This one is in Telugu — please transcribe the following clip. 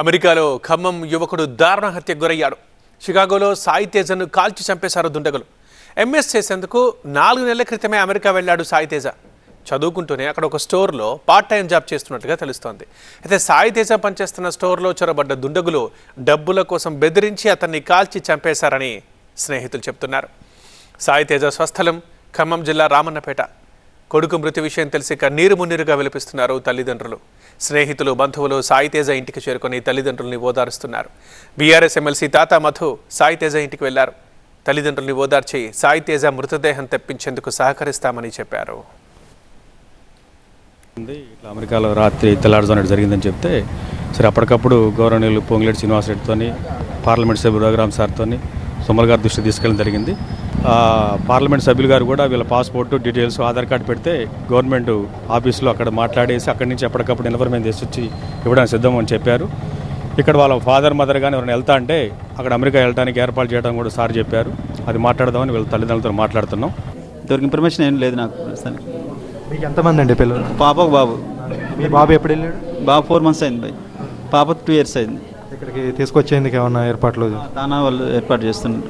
అమెరికాలో ఖమ్మం యువకుడు దారుణ హత్యకు గురయ్యాడు. షికాగోలో సాయి తేజను కాల్చి చంపేశారు దుండగులు. ఎంఎస్ చేసేందుకు నాలుగు నెలల క్రితమే అమెరికా వెళ్ళాడు సాయి తేజ చదువుకుంటూనే అక్కడ ఒక స్టోర్లో పార్ట్ టైం జాబ్ చేస్తున్నట్టుగా తెలుస్తోంది. అయితే సాయి తేజ పనిచేస్తున్న స్టోర్లో చొరబడ్డ దుండగులు డబ్బుల కోసం బెదిరించి అతన్ని కాల్చి చంపేశారని స్నేహితులు చెప్తున్నారు. సాయి తేజ స్వస్థలం ఖమ్మం జిల్లా రామన్నపేట. కొడుకు మృతి విషయం తెలిసి కన్నీరు మున్నీరుగా విలపిస్తున్నారు తల్లిదండ్రులు. స్నేహితులు బంధువులు సాయితేజ ఇంటికి చేరుకొని తల్లిదండ్రుల్ని ఓదారుస్తున్నారు. బీఆర్ఎస్ ఎమ్మెల్సీ తాత మధు సాయితేజ ఇంటికి వెళ్ళారు. తల్లిదండ్రుల్ని ఓదార్చి సాయితేజ మృతదేహం తెప్పించేందుకు సహకరిస్తామని చెప్పారు. ఉంది. ఇట్లా అమెరికాలో రాత్రి తెల్లారుజామున జరిగిందని చెప్తే సరే అప్పటికప్పుడు గౌరవనీయులు పొంగిలేటి శ్రీనివాసరెడ్డితో పార్లమెంట్ సభ్యులు రఘురామ్ సార్తోని సోమల్ గారి దృష్టి తీసుకెళ్ళడం జరిగింది. పార్లమెంట్ సభ్యులు గారు కూడా వీళ్ళ పాస్పోర్ట్ డీటెయిల్స్ ఆధార్ కార్డు పెడితే గవర్నమెంట్ ఆఫీసులో అక్కడ మాట్లాడేసి అక్కడి నుంచి ఎప్పటికప్పుడు ఇన్ఫర్మేషన్ తీసుకొచ్చి ఇవ్వడానికి సిద్ధం అని చెప్పారు. ఇక్కడ వాళ్ళ ఫాదర్ మదర్ కానీ ఎవరైనా వెళ్తా అంటే అక్కడ అమెరికా వెళ్ళడానికి ఏర్పాటు చేయడం కూడా సార్ చెప్పారు. అది మాట్లాడదామని వీళ్ళ తల్లిదండ్రులతో మాట్లాడుతున్నాం. ఇంతవరకు ఇన్ఫర్మేషన్ ఏం లేదు నాకు ప్రస్తుతానికి మీకు ఎంతమంది అండి పిల్లలు? పాపకు బాబు. మీ బాబు ఎప్పుడు వెళ్ళాడు? బాబు ఫోర్ మంత్స్ అయింది బాయ్. పాప టూ ఇయర్స్ అయింది. ఇక్కడికి తీసుకొచ్చేందుకు ఏమన్నా ఏర్పాట్లు? తానా వాళ్ళు ఏర్పాటు చేస్తున్నారు.